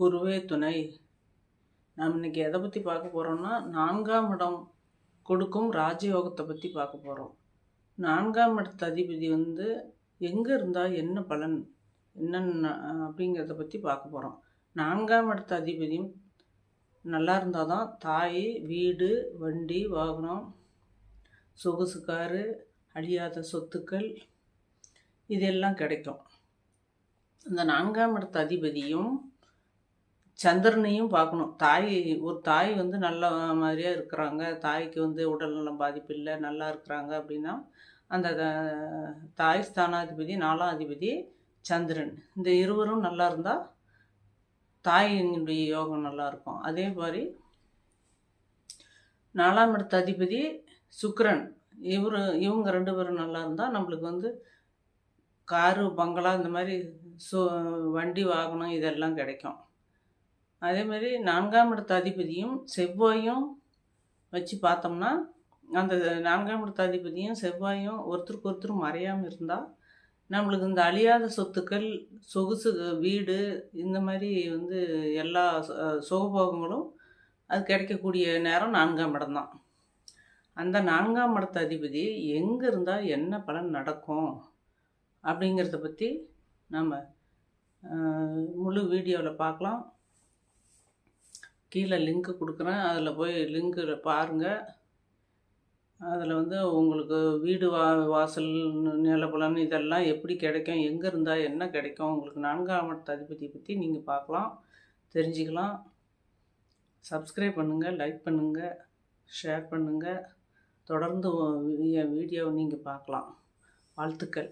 குருவே துணை. நாம் இன்னைக்கு எதை பற்றி பார்க்க போகிறோம்னா நான்காம் இடம் கொடுக்கும் ராஜயோகத்தை பற்றி பார்க்க போகிறோம் நான்காம் இடத்து அதிபதி வந்து எங்கே இருந்தால் என்ன பலன் என்னென்ன அப்படிங்கிறத பற்றி பார்க்க போகிறோம் நான்காம் இடத்து அதிபதியும் நல்லா இருந்தால் தான் தாய் வீடு வண்டி வாகனம் சொகுசு காரு அழியாத சொத்துக்கள் இதெல்லாம் கிடைக்கும். இந்த நான்காம் இடத்து அதிபதியும் சந்திரனையும் பார்க்கணும். தாய் ஒரு தாய் வந்து நல்ல மாதிரியாக இருக்கிறாங்க. தாய்க்கு வந்து உடல்நலம் பாதிப்பு இல்லை நல்லா இருக்கிறாங்க அப்படின்னா அந்த தாய் ஸ்தானாதிபதி நாலாம் அதிபதி சந்திரன். இந்த இருவரும் நல்லா இருந்தால் தாயினுடைய யோகம் நல்லா இருக்கும். அதே மாதிரி நாலாம் இடத்த அதிபதி சுக்கரன். இவர் இவங்க ரெண்டு பேரும் நல்லா இருந்தால் நம்மளுக்கு வந்து காரு பங்களா இந்த மாதிரி சு வண்டி வாகனம் இதெல்லாம் கிடைக்கும். அதே மாதிரி நான்காம் இடத்த அதிபதியும் செவ்வாயும் வச்சு பார்த்தோம்னா அந்த நான்காம் இடத்த அதிபதியும் செவ்வாயும் ஒருத்தருக்கு ஒருத்தர் மறையாமல் இருந்தால் நம்மளுக்கு இந்த அழியாத சொத்துக்கள் சொகுசு வீடு இந்த மாதிரி வந்து எல்லா சுகபோகங்களும் அது கிடைக்கக்கூடிய நேரம் நான்காம் இடம்தான் அந்த நான்காம் இடத்த அதிபதி எங்கே இருந்தால் என்ன பலன் நடக்கும் அப்படிங்கிறத பற்றி நம்ம முழு வீடியோவில் பார்க்கலாம். கீழே லிங்க்கு கொடுக்குறேன். அதில் போய் லிங்க்கில் பாருங்கள் அதில் வந்து உங்களுக்கு வீடு வா வாசல் நிலப்பலன் இதெல்லாம் எப்படி கிடைக்கும் எங்கே இருந்தால் என்ன கிடைக்கும் உங்களுக்கு நான்காம் இடத்து அதிபதியை பற்றி நீங்கள் பார்க்கலாம் தெரிஞ்சுக்கலாம். சப்ஸ்கிரைப் பண்ணுங்கள் லைக் பண்ணுங்கள் ஷேர் பண்ணுங்கள் தொடர்ந்து வீடியோவை நீங்கள் பார்க்கலாம். வாழ்த்துக்கள்.